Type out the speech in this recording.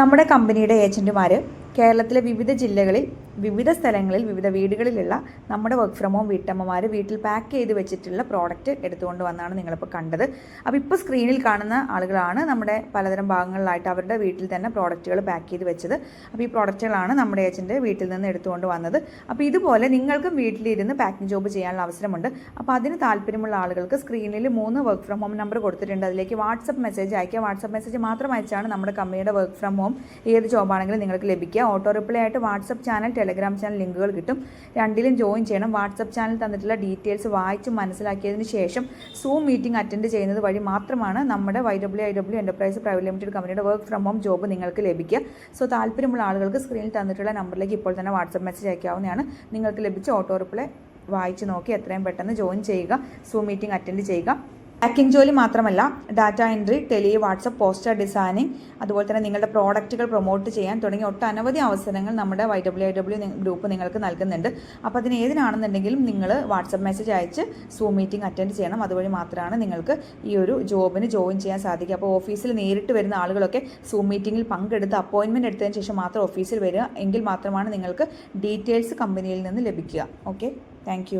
നമ്മുടെ കമ്പനിയുടെ ഏജന്റുമാർ കേരളത്തിലെ വിവിധ ജില്ലകളിൽ വിവിധ സ്ഥലങ്ങളിൽ വിവിധ വീടുകളിലുള്ള നമ്മുടെ വർക്ക് ഫ്രം ഹോം വീട്ടമ്മമാർ വീട്ടിൽ പാക്ക് ചെയ്ത് വെച്ചിട്ടുള്ള പ്രോഡക്റ്റ് എടുത്തുകൊണ്ട് വന്നാണ് നിങ്ങളിപ്പോൾ കണ്ടത്. അപ്പോൾ ഇപ്പോൾ സ്ക്രീനിൽ കാണുന്ന ആളുകളാണ് നമ്മുടെ പലതരം ഭാഗങ്ങളിലായിട്ട് അവരുടെ വീട്ടിൽ തന്നെ പ്രോഡക്റ്റുകൾ പാക്ക് ചെയ്ത് വെച്ചത്. അപ്പോൾ ഈ പ്രോഡക്റ്റുകളാണ് നമ്മുടെ ഏജന്റ് വീട്ടിൽ നിന്ന് എടുത്തുകൊണ്ട് വന്നത്. അപ്പോൾ ഇതുപോലെ നിങ്ങൾക്കും വീട്ടിലിരുന്ന് പാക്കിംഗ് ജോബ് ചെയ്യാനുള്ള അവസരമുണ്ട്. അപ്പോൾ അതിന് താല്പര്യമുള്ള ആളുകൾക്ക് സ്ക്രീനിൽ മൂന്ന് വർക്ക് ഫ്രം ഹോം നമ്പർ കൊടുത്തിട്ടുണ്ട്. അതിലേക്ക് വാട്സപ്പ് മെസ്സേജ് അയക്കുക. വാട്സപ്പ് മെസ്സേജ് മാത്രം അയച്ചാണ് നമ്മുടെ കമ്പനിയുടെ വർക്ക് ഫ്രം ഹോം ഏത് ജോബാണെങ്കിലും നിങ്ങൾക്ക് ലഭിക്കുക. ഓട്ടോ റിപ്ലൈ ആയിട്ട് വാട്സപ്പ് ചാനൽ ടെലഗ്രാം ചാനൽ ലിങ്കുകൾ കിട്ടും. രണ്ടിലും ജോയിൻ ചെയ്യണം. വാട്സപ്പ് ചാനൽ തന്നിട്ടുള്ള ഡീറ്റെയിൽസ് വായിച്ച് മനസ്സിലാക്കിയതിന് ശേഷം സൂം മീറ്റിംഗ് അറ്റൻഡ് ചെയ്യുന്നത് വഴി മാത്രമാണ് നമ്മുടെ Y W I W enterprise private limited കമ്പനിയുടെ വർക്ക് ഫ്രം ഹോം ജോബ് നിങ്ങൾക്ക് ലഭിക്കുക. സോ താല്പര്യമുള്ള ആളുകൾക്ക് സ്ക്രീനിൽ തന്നിട്ടുള്ള നമ്പറിലേക്ക് ഇപ്പോൾ തന്നെ വാട്സപ്പ് മെസ്സേജ് അയക്കാവുന്നതാണ്. നിങ്ങൾക്ക് ലഭിച്ച ഓട്ടോ റിപ്ലൈ വായിച്ച് നോക്കി എത്രയും പെട്ടെന്ന് ജോയിൻ ചെയ്യുക. സൂം മീറ്റിംഗ് അറ്റൻഡ് ചെയ്യുക. പാക്കിംഗ് ജോലി മാത്രമല്ല data entry tele WhatsApp poster designing അതുപോലെ തന്നെ നിങ്ങളുടെ പ്രോഡക്റ്റുകൾ പ്രൊമോട്ട് ചെയ്യാൻ തുടങ്ങിയ ഒട്ടനവധി അവസരങ്ങൾ നമ്മുടെ Y W I W group നിങ്ങൾക്ക് നൽകുന്നുണ്ട്. അപ്പോൾ അതിന് ഏതിനാണെന്നുണ്ടെങ്കിലും നിങ്ങൾ വാട്സപ്പ് മെസ്സേജ് അയച്ച് സൂം മീറ്റിംഗ് അറ്റൻഡ് ചെയ്യണം. അതുവഴി മാത്രമാണ് നിങ്ങൾക്ക് ഈ ഒരു ജോബിന് ജോയിൻ ചെയ്യാൻ സാധിക്കുക. അപ്പോൾ ഓഫീസിൽ നേരിട്ട് വരുന്ന ആളുകളൊക്കെ സൂം മീറ്റിങ്ങിൽ പങ്കെടുത്ത് അപ്പോയിൻമെന്റ് എടുത്തതിന് ശേഷം മാത്രം ഓഫീസിൽ വരിക. എങ്കിൽ മാത്രമാണ് നിങ്ങൾക്ക് ഡീറ്റെയിൽസ് കമ്പനിയിൽ നിന്ന് ലഭിക്കുക. Okay thank